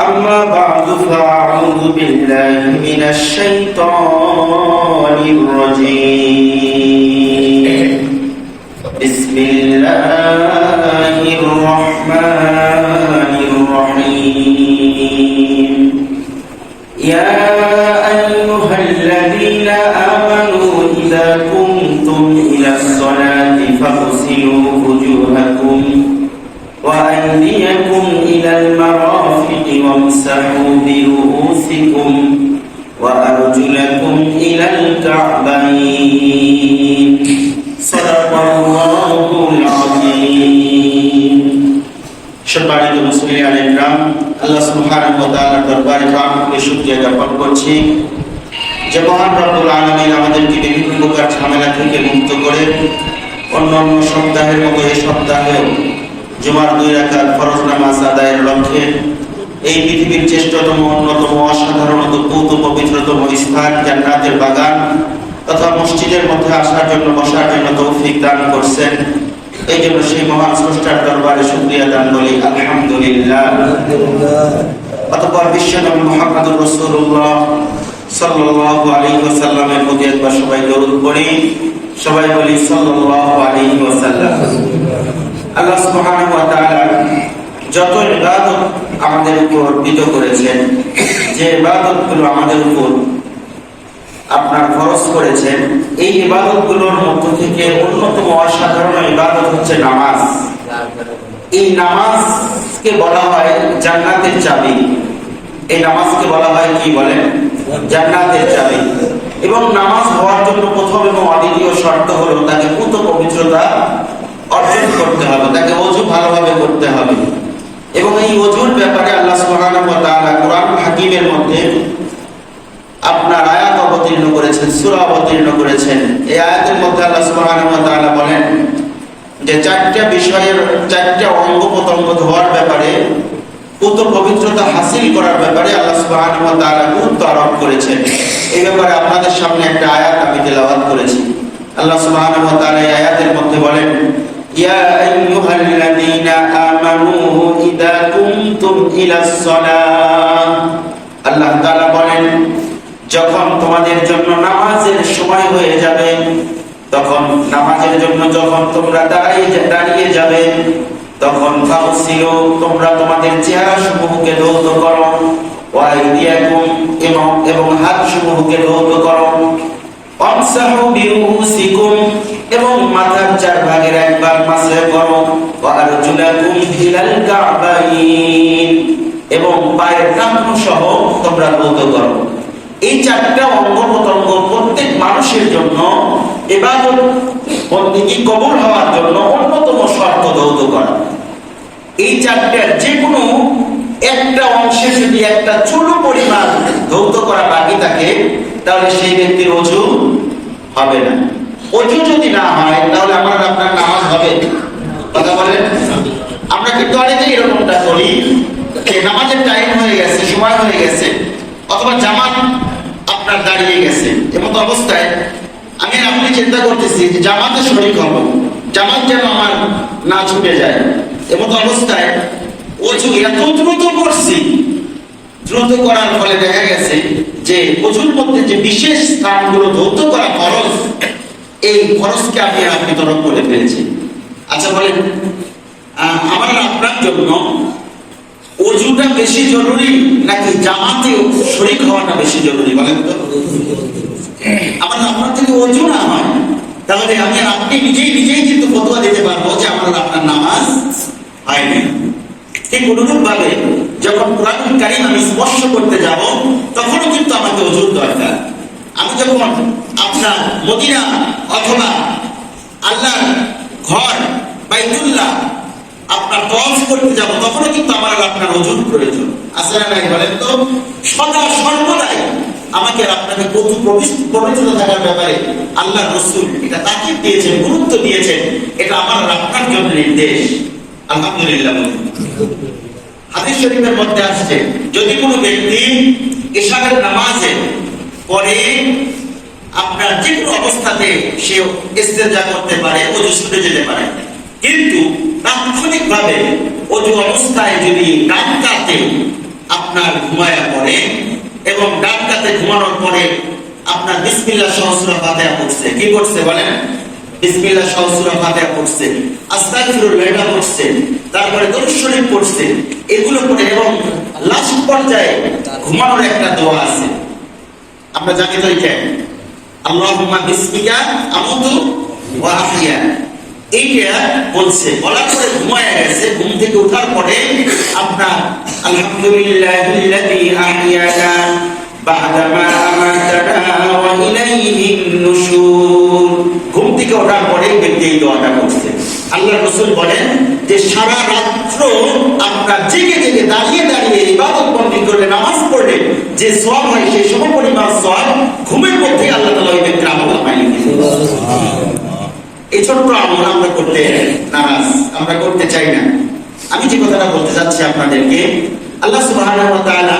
أما بعد فأعوذ بالله من الشيطان الرجيم. بسم الله الرحمن الرحيم. يا أيها الذين آمنوا إذا قمتم إلى الصلاة فاغسلوا وجوهكم وأيديكم إلى المرافق وامسحوا برؤوسكم وأرجلكم إلى الكعبين صدق الله العظيم সম্মানিত মুসলিম আলাইকরাম আল্লাহ সুবহানাহু ওয়া তাআলার দরবারে প্রাণ করে শুকরিয়া জ্ঞাপন করছি যে মহান রব্বুল আলামিন আমাদেরকে বিভিন্ন প্রকার ঝামেলা থেকে মুক্ত করে অন্য অন্য সপ্তাহের মতো এই সপ্তাহেও জুমার দুই রাকাত ফরজ নামাজ আদায়ের লক্ষ্যে এই পৃথিবীর শ্রেষ্ঠতম অন্যতম অসাধারণ অদ্ভুত পবিত্রতম স্থান জান্নাতের বাগান তথা মসজিদের মধ্যে আসার জন্য বসার জন্য তৌফিক দান করছেন। এই জন্য সেই মহান স্রষ্টার দরবারে শুকরিয়া দান বলি আলহামদুলিল্লাহ। অতঃপর বিশ্বনবী মুহাম্মদুর রাসূলুল্লাহ সাল্লাল্লাহু আলাইহি ওয়াসাল্লামের প্রতি একবার সবাই দরুদ পড়ি। সবাই বলি সাল্লাল্লাহু আলাইহি ওয়াসাল্লাম। আল্লাহ সুবহানাহু ওয়া তাআলা যত ইবাদত আমাদের উপর অর্পিত করেছেন, যে ইবাদতগুলো আমাদের উপর আপনার খরচ করেছেন, এই ইবাদতগুলোর মধ্য থেকে অন্যতম অসাধারণ ইবাদত হচ্ছে নামাজ। এই নামাজকে বলা হয় জান্নাতের চাবি। এই নামাজকে বলা হয় কি বলেন? জান্নাতের চাবি। এবং নামাজ হওয়ার জন্য প্রথম এবং অদ্বিতীয় শর্ত হলো তাকে পুত পবিত্রতা অর্জন করতে হবে, তাকে অজু ভালোভাবে করতে হবে। এবং এই অজুর ব্যাপারে আল্লাহ সুবহানাহু কোরআন হাকিমের মধ্যে আপনার আয়াত অবতীর্ণ করেছেন, সূরা অবতীর্ণ করেছেন। এই আয়াতের মধ্যে আল্লাহ সুবহানাহু বলেন যে চারটা বিষয়ের, চারটা অঙ্গ প্রত্যঙ্গ ধোয়ার ব্যাপারে পুত পবিত্রতা হাসিল করার ব্যাপারে আল্লাহ সুবহানাহু গুরুত্ব আরোপ করেছেন। এই ব্যাপারে আপনাদের সামনে একটা আয়াত আমি তেলাওয়াত করেছি। আল্লাহ সুবহানাহু এই আয়াতের মধ্যে বলেন ইয়া আইয়ুহাল্লাযীনা আমানু ইযা কুমতুম ইলাস সালাহ আল্লাহ তাআলা বলেন, যখন তোমাদের জন্য নামাজের সময় হয়ে যাবে, তখন নামাজের জন্য যখন তোমরা দাঁড়িয়ে দাঁড়িয়ে যাবে, তখন ফাউসিল তোমরা তোমাদের চেহারা সমূহকে ধৌত করো এবং এবং হাত সমূহকে ধৌত করো। অমসাহু এবং মাথার চার ভাগের একবার মাসে করো ওয়ারজুলাকুম ইলাল কাবাইন। এবং পায়ের টাকনু সহ তোমরা ধৌত করো। এই চারটা অঙ্গ প্রত্যঙ্গ প্রত্যেক মানুষের জন্য এবাদত বন্দিগি কবুল হওয়ার জন্য অন্যতম শর্ত ধৌত করা। এই চারটার যে কোনো একটা অংশে যদি একটা চুলো পরিমাণ ধৌত করা বাকি থাকে, তাহলে সেই ব্যক্তির অজু হবে না। অজু যদি না হয়, তাহলে আমার আপনার নামাজ হবে। কথা বলেন? আমরা কিন্তু অনেকেই এরকমটা করি নামাজের টাইম হয়ে গেছে, সময় হয়ে গেছে, অথবা জামাত আপনার দাঁড়িয়ে গেছে, এমত অবস্থায় আমি আপনি চিন্তা করতেছি যে জামাতে শরীর হব, জামাত যেন আমার না ছুটে যায়। এমত অবস্থায় অজু এত দ্রুত করছি, দ্রুত করার ফলে দেখা গেছে যে অজুর মধ্যে যে বিশেষ স্থানগুলো ধৌত করা খরচ এই খরচকে আর আপনি তরফ করে ফেলেছি আচ্ছা বলেন আমার আপনার জন্য অজুটা বেশি জরুরি নাকি জামাতে শরীক হওয়াটা বেশি জরুরি, বলেন তো? আমার আপনার থেকে অজু না হয়, তাহলে আমি আপনি নিজেই নিজেই কিন্তু ফতোয়া দিতে পারব যে আমার আপনার নামাজ হয়নি। ঠিক অনুরূপ ভাবে যখন কোরআন কারিম আমি স্পর্শ করতে যাব, তখনও কিন্তু আমাকে অজুর দরকার। আমি যখন আপনার মদিনা অথবা আল্লাহর ঘর বাইতুল্লাহ আপনার তফ করতে যাব, তখনও কিন্তু আমার আপনার ওজন প্রয়োজন। না নাই বলেন তো? সদা সর্বদাই আমাকে আপনাকে থাকার ব্যাপারে আল্লাহ রসুল এটা তাকিদ দিয়েছেন, গুরুত্ব দিয়েছেন। এটা আমার আপনার জন্য নির্দেশ আলহামদুলিল্লাহ হাদিস শরীফের মধ্যে আসছে, যদি কোনো ব্যক্তি এশারের নামাজে পরে আপনার যে কোনো অবস্থাতে সে ইস্তেজা করতে পারে, অজু ছুটে যেতে পারে। কিন্তু তাৎক্ষণিক ভাবে অজু অবস্থায় যদি ডান কাতে আপনার ঘুমায়া পড়ে এবং ডান কাতে ঘুমানোর পরে আপনার বিসমিল্লাহ সহস্র ফাতিহা পড়ছে, কি করছে বলেন? বিসমিল্লাহ সহস্র ফাতিহা পড়ছে আস্তাগফিরুল্লাহ এটা পড়ছে, তারপরে দরুদ পড়ছে, এগুলো পড়ে এবং লাস্ট পর্যায়ে ঘুমানোর একটা দোয়া আছে। আমরা জানি তো আল্লাহুম্মা বিসমিকা আমুতু ওয়া এইটা বলছে ঘুমায় গেছে, ঘুম থেকে ওঠার পরে আপনার আলহামদুলিল্লাহিল্লাযী আহইয়ানা বা'দা মা আমাতানা ওয়া ইলাইহিন নুশুর। ঘুম থেকে ওঠার পরে ব্যক্তি এই দোয়াটা করছে। আল্লাহ রসুল বলেন যে সারা রাত্র আপনার জেগে জেগে দাঁড়িয়ে দাঁড়িয়ে ইবাদত বন্দী করলে নামাজ পড়লে যে সব হয় সেই সম পরিমাণ সওয়াব ঘুমের মধ্যে আল্লাহ তাআলা ওই ব্যক্তির আমল এই ছোট্ট আমল আমরা করতে নারাজ আমরা করতে চাই না। আমি যে কথাটা বলতে চাচ্ছি আপনাদেরকে আল্লাহ ওয়া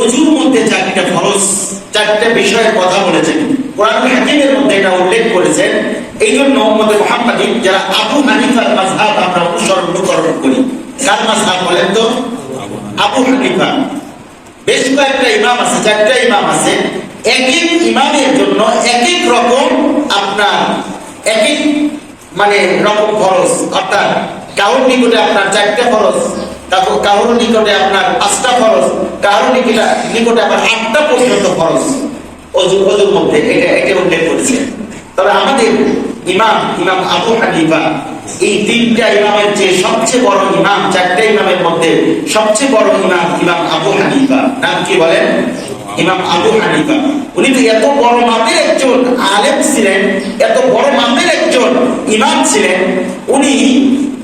অজুর মধ্যে চারটা ফরজ চারটা বিষয়ের কথা বলেছেন। কোরআন হাকিমের মধ্যে এটা উল্লেখ করেছেন এই জন্য মুহাম্মাদি, যারা আবু হানিফার মাযহাব আমরা অনুসরণ অনুকরণ করি। কার মাযহাব বলেন তো? আবু হানিফা। বেশ কয়েকটা ইমাম আছে, চারটা ইমাম আছে। এক এক ইমামের জন্য এক এক রকম আপনার এক এক মানে রকম খরচ। অর্থাৎ নিকটে আপনার চারটা খরচ কারো- কারোর নিকটে আপনার পাঁচটা খরচ, কারোর নিকটে নিকটে আবার আটটা পর্যন্ত খরচ। অজু, অজুর মধ্যে এটা এটা উল্লেখ করেছে। তবে আমাদের ইমাম ইমাম আবু হানিফা। এই তিনটা ইমামের যে সবচেয়ে বড় ইমাম চারটা ইমামের মধ্যে সবচেয়ে বড় ইমাম ইমাম আবু হানিফা। নাম কি বলেন? ইমাম আবু হানিফা। উনি তো এত বড় মাপের একজন আলেম ছিলেন এত বড় মাপের একজন ইমাম ছিলেন উনি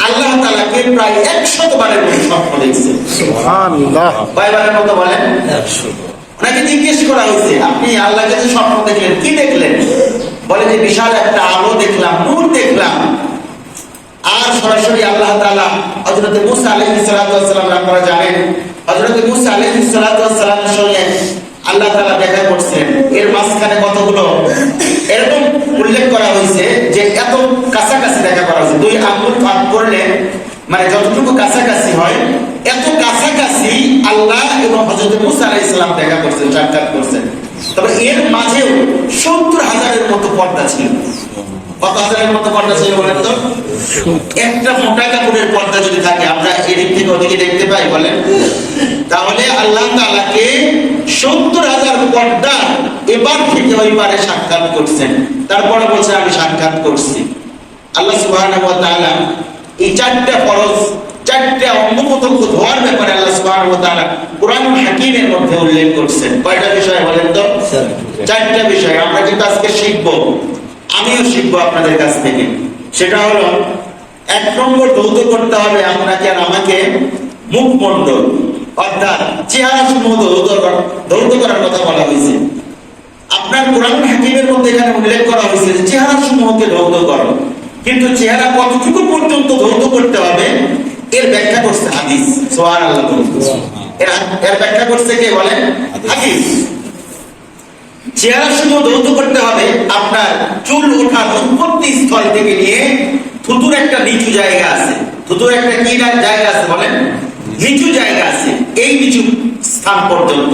আল্লাহ তালাকে প্রায় একশত বারের মতো স্বপ্ন দেখছেন সুবহানাল্লাহ। কয়বারের মতো বলেন? ওনাকে জিজ্ঞেস করা হয়েছে আপনি আল্লাহকে যে স্বপ্ন দেখলেন কি দেখলেন? বলে যে বিশাল একটা আলো দেখলাম, নূর দেখলাম। আর সরাসরি আল্লাহ তাআলা হযরত মুসা সালাম, আপনারা জানেন, হযরত মুসা সালামের সঙ্গে আল্লাহ তাআলা দেখা করছেন। এর মাঝখানে কতগুলো? এরকম উল্লেখ করা হয়েছে যে এত কাছাকাছি দেখা করা হয়েছে। দুই আঙ্গুল ভাগ করলে মানে যতটুকু কাছাকাছি হয়, এত কাছাকাছি আল্লাহ এবং হযরত মুসা আলাইহিস সালাম দেখা করছেন, সাক্ষাৎ করছেন। তবে এর মাঝেও সত্তর হাজারের মতো পর্দা ছিল। কত হাজারের মতো পর্দা ছিল বলেন তো? একটা মোটা কাপড়ের পর্দা যদি থাকে, আমরা এদিক থেকে ওদিকে দেখতে পাই বলেন। তাহলে আল্লাহ তাআলাকে সত্তর হাজার পর্দা এবার থেকে ওই পারে সাক্ষাৎ করছেন। তারপরে বলছে আমি সাক্ষাৎ করছি। আল্লাহ তাআলা এই চারটা ফরজ চারটা অঙ্গ প্রত্যঙ্গ ধোয়ার ব্যাপারে আল্লাহ সুবহানাহু ওয়া তাআলা হাকীমের মধ্যে উল্লেখ করছেন। কয়টা বিষয় বলেন তো? চারটা বিষয়। আমরা কিন্তু আজকে শিখব। আমিও শিখব আপনাদের কাছ থেকে। সেটা হলো এক নম্বর ধৌত করতে হবে আপনাকে আর আমাকে মুখমণ্ডল অর্থাৎ চেহারা সমূহ ধৌত করার কথা বলা হয়েছে। আপনার কোরআন হাকিমের মধ্যে এখানে উল্লেখ করা হয়েছে চেহারা সমূহকে ধৌত করো। কিন্তু চেহারা কতটুকু পর্যন্ত ধৌত করতে হবে এর ব্যাখ্যা করছে হাদিস। সোহান আল্লাহ এর ব্যাখ্যা করছে কে বলেন? হাদিস। চেহারা শুধু ধৌত করতে হবে আপনার চুল ওঠার উৎপত্তি স্থল থেকে নিয়ে থুতুর একটা নিচু জায়গা আছে। থুতুর একটা কি জায়গা আছে বলেন? নিচু জায়গা আছে। এই নিচু স্থান পর্যন্ত।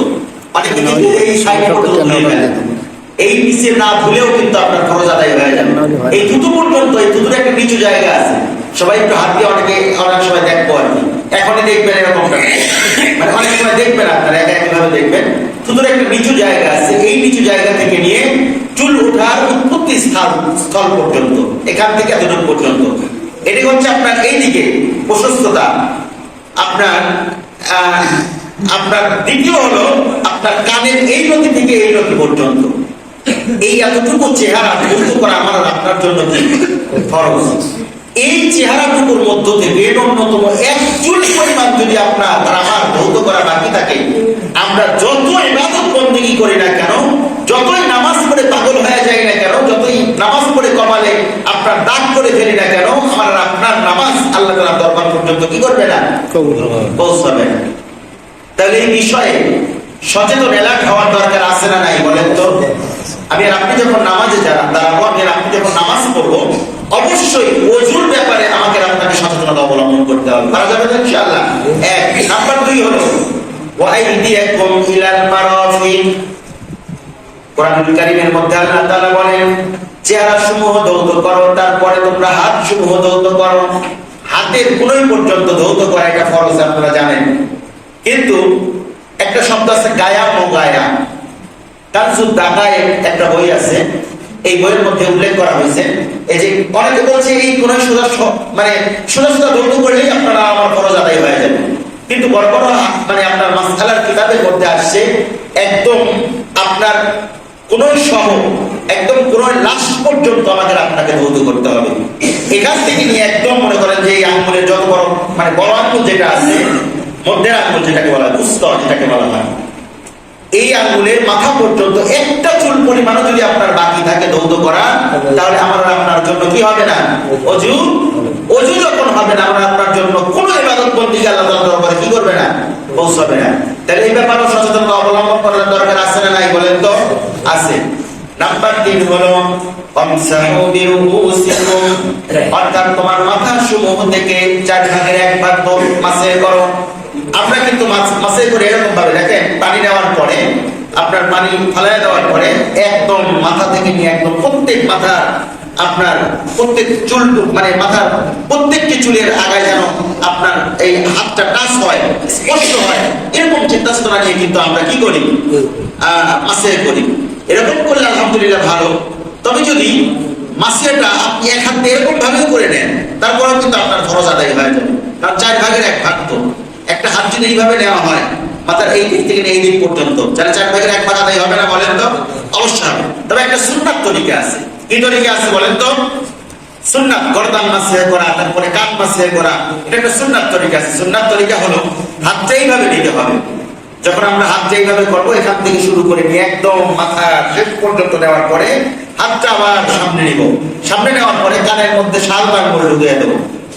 এই নিচে না ধুলেও কিন্তু আপনার খরচ আদায় হয়ে যাবে। এই থুতু পর্যন্ত এই থুতুর একটা নিচু জায়গা আছে। সবাই একটু হাত দিয়ে অনেকে অনেক সময় দেখব আর কি এখনই দেখবেন এরকমটা মানে অনেক সময় দেখবেন আপনারা, একা একইভাবে দেখবেন। থুতুর একটা নিচু জায়গা আছে। এই নিচু জায়গা থেকে নিয়ে চুল ওঠার উৎপত্তি স্থান, স্থল পর্যন্ত, এখান থেকে এতদূর পর্যন্ত। এটি হচ্ছে আপনার এই দিকে প্রশস্ততা। আপনার আপনার দ্বিতীয় হলো আপনার কানের এই নদী থেকে এই নদী পর্যন্ত। এই এতটুকু চেহারা ধৌত করা আমার আপনার জন্য কি? ফরজ এই চেহারাটুকুর মধ্য থেকে ন্যূনতম এক চুল পরিমাণ যদি আপনার আমার ধৌত করা বাকি থাকে, আমরা যত ইবাদত বন্দেগী করি না কেন, যতই নামাজ পড়ে পাগল হয়ে যায় না কেন, যতই নামাজ পড়ে কমালে আপনার দাগ করে ফেলি না কেন, আমার আপনার নামাজ আল্লাহ তাআলার দরবার পর্যন্ত কি করবে না? পৌঁছাবে তাহলে এই বিষয়ে সচেতন এলাক হওয়ার দরকার আছে না নাই বলেন তো? আমি আপনি যখন নামাজে যান দাঁড়াবো আমি আপনি যখন নামাজ পড়ব অবশ্যই ব্যাপারে আমাকে আপনাকে সচেতনতা অবলম্বন করতে হবে। মারা যাবে ইনশাআল্লাহ। এক। নাম্বার দুই হলো, ওয়াইদিয়াকুম ইলাল মারাফিক কোরআনুল কারীমের মধ্যে আল্লাহ তাআলা বলেন চেহারা সমূহ দৌত করো, তারপরে তোমরা হাত সমূহ দৌত করো। হাতের কোনোই পর্যন্ত দৌত করা এটা ফরজ, আপনারা জানেন। কিন্তু একটা শব্দ আছে গায়া ও গায়া। তার একটা বই আছে এই বইয়ের মধ্যে উল্লেখ করা হয়েছে। এই যে অনেকে বলছে এই কোন সোজা মানে সোজা সোজা ধৌত করলেই আপনারা আমার ফরজ আদায় হয়ে যাবে। কিন্তু বড় বড় মানে আপনার মাসখালার কিতাবের মধ্যে আসছে, একদম আপনার কোন সহ, একদম কোন লাস্ট পর্যন্ত আমাদের আপনাকে ধৌত করতে হবে। এখান থেকে নিয়ে একদম মনে করেন যে এই আঙ্গুলের যত বড় মানে বড় আঙ্গুল যেটা আছে, মধ্যের আঙ্গুল যেটাকে বলা হয় উস্তর যেটাকে বলা হয় এই আঙ্গুলের মাথা পর্যন্ত একটা চুল পরিমাণও যদি আপনার বাকি থাকে দৌত করা, তাহলে আমার আপনার জন্য কি হবে না? অজু? অজু যখন হবে না, আমার আপনার জন্য কোনো ইবাদত বন্দী আল্লাহ কি করবে না? না। তাহলে এই ব্যাপারে সচেতনতা অবলম্বন করার দরকার আছে না নাই বলেন তো? আছে। নাম্বার তিন হলো অর্থাৎ তোমার মাথা সমূহ থেকে চার ভাগের এক ভাগ মাসে করো আমরা কিন্তু মাছ- করে এরকম ভাবে দেখেন, পানি নেওয়ার পরে, আপনার পানি ফালাই দেওয়ার পরে একদম মাথা থেকে নিয়ে একদম প্রত্যেক মাথা আপনার প্রত্যেক চুল মানে মাথার প্রত্যেকটি চুলের আগায় যেন আপনার এই হাতটা টাচ হয়, স্পষ্ট হয়, এরকম চিন্তা চেতনা নিয়ে কিন্তু আমরা কি করি? মাসে করি। এরকম করলে আলহামদুলিল্লাহ ভালো। তবে যদি মাসিয়াটা আপনি এক হাতে এরকম ভাবে করে নেন, তারপরেও কিন্তু আপনার খরচ আদায় হয়ে যাবে। কারণ চার ভাগের এক ভাগ তো। একটা হাত যদি এইভাবে নেওয়া হয়, মাথার এই দিক থেকে এই দিক পর্যন্ত, যারা চার ভাগের এক ভাগ আদায় হবে না বলেন তো? অবশ্যই হবে। তবে একটা সুন্নাত তরিকা আছে। কি তরিকা আছে বলেন তো? সুন্নাত মাসে করা, তারপরে কান মাসে করা, এটা একটা সুন্নাত তরিকা আছে। সুন্নাত তরিকা হলো হাতটা এইভাবে নিতে হবে, যখন আমরা হাত যেইভাবে করব, এখান থেকে শুরু করে নিয়ে একদম মাথা শেষ পর্যন্ত নেওয়ার পরে হাতটা আবার সামনে নিব। সামনে নেওয়ার পরে কানের মধ্যে শাল আঙ্গুল ঢুকিয়ে দেবো।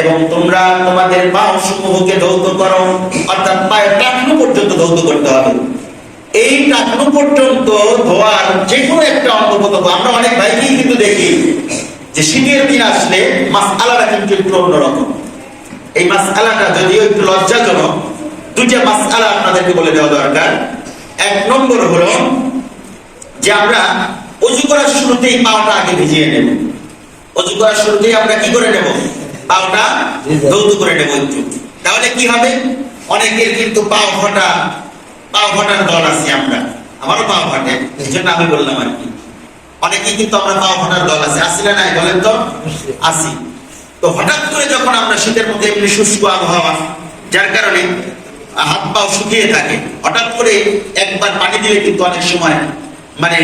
এবং তোমরা তোমাদের পাও সমূহকে ধৌত করো, অর্থাৎ পায়ের টাকনু পর্যন্ত ধৌত করতে হবে। এই টাকনু পর্যন্ত ধোয়ার যে কোনো একটা অঙ্গ প্রত্যঙ্গ, আমরা অনেক ভাইকেই কিন্তু দেখি যে শীতের দিন আসলে মাস আলাদা কিন্তু একটু অন্যরকম। এই মাস আলাটা যদিও একটু লজ্জাজনক, দুইটা মাস আলা আপনাদেরকে বলে দেওয়া দরকার। এক নম্বর হলো যে আমরা অজু করার শুরুতেই পাওটা আগে ভিজিয়ে নেব। অজু করার শুরুতেই আমরা কি করে নেব? পাওটা করে নেব একটু। তাহলে কি হবে? অনেকের কিন্তু পাও ফটা, পাও ফটার দল আছে আমরা। আমারও পাও ফাটে, এই জন্য আমি বললাম আর কি। অনেকেই কিন্তু আমরা পাও ফটার দল আছে। আসি না নাই বলেন তো? আসি তো হঠাৎ করে যখন আমরা শীতের মধ্যে এমনি শুষ্ক আবহাওয়া, যার কারণে হাত পাও শুকিয়ে থাকে, হঠাৎ করে একবার পানি দিলে কিন্তু অনেক সময় মানে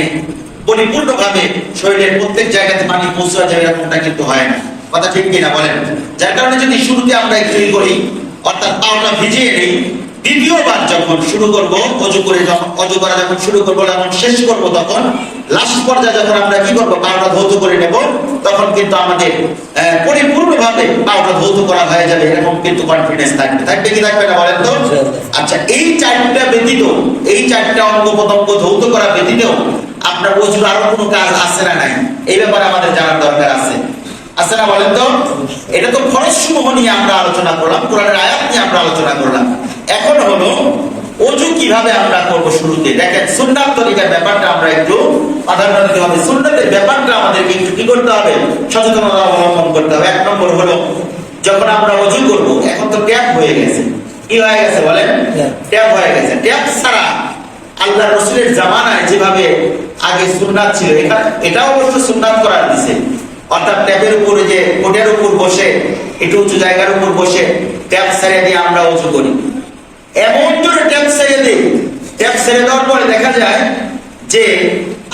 পরিপূর্ণভাবে শরীরের প্রত্যেক জায়গাতে পানি পৌঁছায় যায় এরকমটা কিন্তু হয় না। কথা ঠিক কিনা বলেন? যার কারণে যদি শুরুতে আমরা একটু করি, অর্থাৎ পাওটা ভিজিয়ে নেই দ্বিতীয়বার যখন শুরু করব অজু করে যখন অজু করা যখন শুরু করব যখন শেষ করব তখন লাস্ট পর্যায়ে যখন আমরা কি করব? পাওটা ধৌত করে নেব। তখন কিন্তু আমাদের পরিপূর্ণভাবে পাওটা ধৌত করা হয়ে যাবে এরকম কিন্তু কনফিডেন্স থাকবে। থাকবে কি থাকবে না বলেন তো? আচ্ছা। এই চারটা ব্যতীত এই চারটা অঙ্গ প্রত্যঙ্গ ধৌত করা ব্যতীত আপনার অজুর আরও কোনো কাজ আছে না নাই? এই ব্যাপারে আমাদের জানার দরকার আছে। আছে না বলেন তো এটা তো খরচ সমূহ নিয়ে আমরা আলোচনা করলাম কোরআনের আয়াত নিয়ে আমরা আলোচনা করলাম। এখন হলো অজু কীভাবে আমরা করব শুরুতে? দেখেন সুন্নাত তরিকার ব্যাপারটা আমরা একটু প্রাধান্য দিতে হবে। সুন্নাতের ব্যাপারটা আমাদেরকে একটু কি করতে হবে? সচেতনতা অবলম্বন করতে হবে। এক নম্বর হলো যখন আমরা অজু করব এখন তো ট্যাপ হয়ে গেছে। কি হয়ে গেছে বলেন? ট্যাপ হয়ে গেছে। ট্যাপ ছাড়া আল্লাহ রসুলের জামানায় যেভাবে আগে সুন্নাত ছিল এটা এটাও অবশ্য সুন্নাত করার দিছে। অর্থাৎ ট্যাপের উপরে যে কোটের উপর বসে, একটু উঁচু জায়গার উপর বসে ট্যাপ ছেড়ে দিয়ে আমরা উঁচু করি। এমন জোরে ট্যাপ ছেড়ে দিই। ট্যাপ ছেড়ে দেওয়ার পরে দেখা যায় যে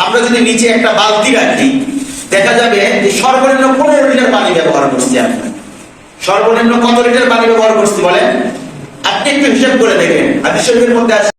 আমরা যদি নিচে একটা বালতি রাখি, দেখা যাবে যে সর্বনিম্ন পনেরো লিটার পানি ব্যবহার করছি আমরা। সর্বনিম্ন কত লিটার পানি ব্যবহার করছি বলেন? আপনি একটু হিসাব করে দেখেন। হাদিস শরীফের মধ্যে আছে